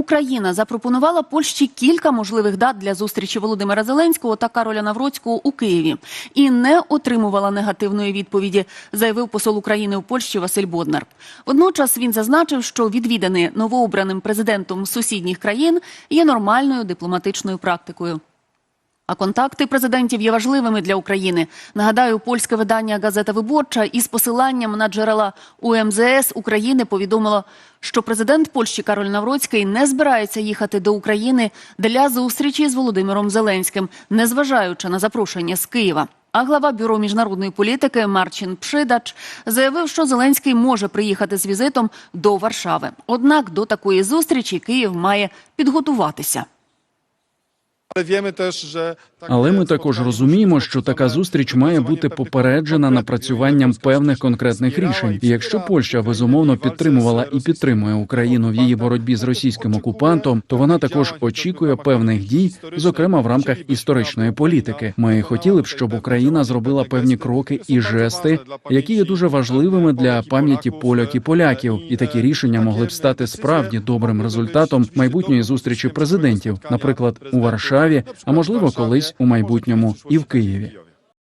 Україна запропонувала Польщі кілька можливих дат для зустрічі Володимира Зеленського та Кароля Навроцького у Києві і не отримувала негативної відповіді, заявив посол України у Польщі Василь Боднар. Водночас він зазначив, що відвідини новообраним президентом сусідніх країн є нормальною дипломатичною практикою. А контакти президентів є важливими для України. Нагадаю, польське видання Газета Виборча із посиланням на джерела УМЗС України повідомило, що президент Польщі Кароль Навроцький не збирається їхати до України для зустрічі з Володимиром Зеленським, незважаючи на запрошення з Києва. А глава бюро міжнародної політики Марчин Пшидач заявив, що Зеленський може приїхати з візитом до Варшави. Однак до такої зустрічі Київ має підготуватися. Але ми також розуміємо, що така зустріч має бути попереджена напрацюванням певних конкретних рішень. І якщо Польща безумовно підтримувала і підтримує Україну в її боротьбі з російським окупантом, то вона також очікує певних дій, зокрема в рамках історичної політики. Ми хотіли б, щоб Україна зробила певні кроки і жести, які є дуже важливими для пам'яті поляк і поляків. і, такі е, рішення могли б стати справді добрим результатом майбутньої зустрічі президентів, наприклад, у президентів, Варшаві, а можливо, колись у майбутньому і в Києві.